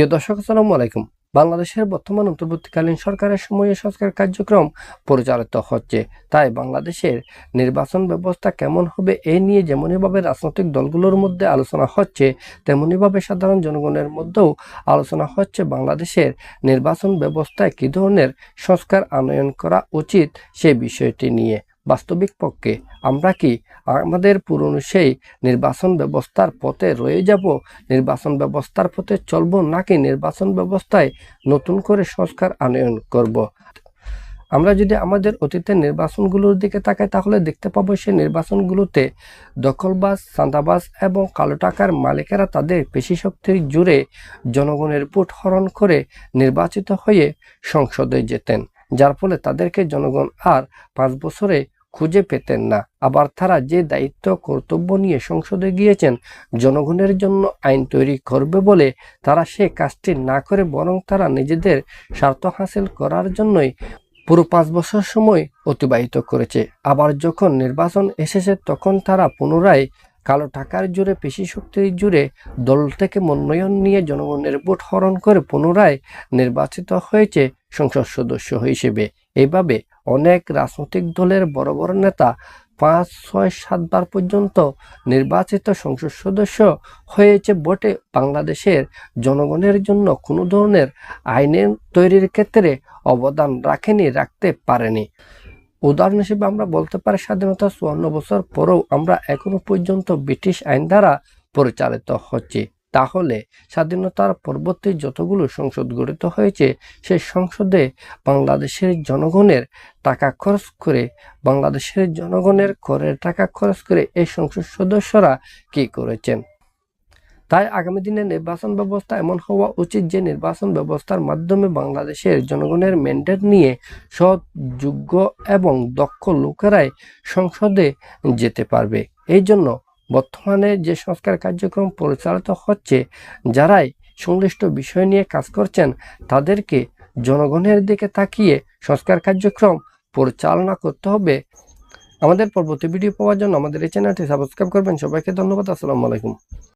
প্রিয় দর্শক, আসসালামু আলাইকুম। বাংলাদেশের বর্তমান অন্তর্বর্তীকালীন সরকারের সময়ে সংস্কার কার্যক্রম পরিচালিত হচ্ছে। তাই বাংলাদেশের নির্বাচন ব্যবস্থা কেমন হবে এ নিয়ে যেমনইভাবে রাজনৈতিক দলগুলোর মধ্যে আলোচনা হচ্ছে, তেমনইভাবে সাধারণ জনগণের মধ্যেও আলোচনা হচ্ছে বাংলাদেশের নির্বাচন ব্যবস্থায় কী ধরনের সংস্কার আনয়ন করা উচিত সে বিষয়টি নিয়ে। বাস্তবিক পক্ষে আমরা কি আমাদের পুরনো সেই নির্বাচন ব্যবস্থার পথে রয়ে যাব নির্বাচন ব্যবস্থার পথে চলবো নাকি নির্বাচন ব্যবস্থায় নতুন করে সংস্কার আনয়ন করব। আমরা যদি আমাদের অতীতের নির্বাচনগুলোর দিকে তাকাই, তাহলে দেখতে পাবো সেই নির্বাচনগুলোতে দখলবাজ, চাঁদাবাজ এবং কালো টাকার মালিকেরা তাদের পেশি শক্তির জুড়ে জনগণের ভোট হরণ করে নির্বাচিত হয়ে সংসদে যেতেন যার ফলে তাদেরকে জনগণ আর পাঁচ বছরে খুঁজে পেতেন না। আবার তারা যে দায়িত্ব, কর্তব্য নিয়ে সংসদে গিয়েছেন, জনগণের জন্য আইন তৈরি করবে বলে তারা সে কাজটি না করে বরং তারা নিজেদের স্বার্থ হাসিল করার জন্যই পুরো পাঁচ বছর সময় অতিবাহিত করেছে। আবার যখন নির্বাচন এসেছে, তখন তারা পুনরায় কালো টাকার জুড়ে পেশি শক্তির জুড়ে দল থেকে মনোনয়ন নিয়ে জনগণের ভোট হরণ করে পুনরায় নির্বাচিত হয়েছে। সংসদ সদস্য হিসেবে। এইভাবে অনেক রাজনৈতিক দলের বড় বড় নেতা পাঁচ, ছয় সাতবার পর্যন্ত নির্বাচিত সংসদ সদস্য হয়েছে বটে। বাংলাদেশের জনগণের জন্য কোনো ধরনের আইনের তৈরির ক্ষেত্রে অবদান রাখেনি, রাখতে পারেনি। উদাহরণ হিসেবে আমরা বলতে পারি, স্বাধীনতা চুয়ান্ন বছর পরেও আমরা এখনও পর্যন্ত ব্রিটিশ আইন দ্বারা পরিচালিত হচ্ছি। তাহলে স্বাধীনতার পরবর্তী যতগুলো সংসদ গঠিত হয়েছে, সেই সংসদে বাংলাদেশের জনগণের টাকা খরচ করে, বাংলাদেশের জনগণের করের টাকা খরচ করে এই সংসদ সদস্যরা কি করেছেন? তাই আগামী দিনে নির্বাচন ব্যবস্থা এমন হওয়া উচিত যে নির্বাচন ব্যবস্থার মাধ্যমে বাংলাদেশের জনগণের ম্যান্ডেট নিয়ে সৎ, যোগ্য এবং দক্ষ লোকেরাই সংসদে যেতে পারবে। এই জন্য বর্তমানে যে সংস্কার কার্যক্রম পরিচালিত হচ্ছে, যারাই সংশ্লিষ্ট বিষয় নিয়ে কাজ করছেন, তাদেরকে জনগণের দিকে তাকিয়ে সংস্কার কার্যক্রম পরিচালনা করতে হবে। আমাদের পরবর্তী ভিডিও পাওয়ার জন্য আমাদের এই চ্যানেলটি সাবস্ক্রাইব করবেন। সবাইকে ধন্যবাদ। আসসালামু আলাইকুম।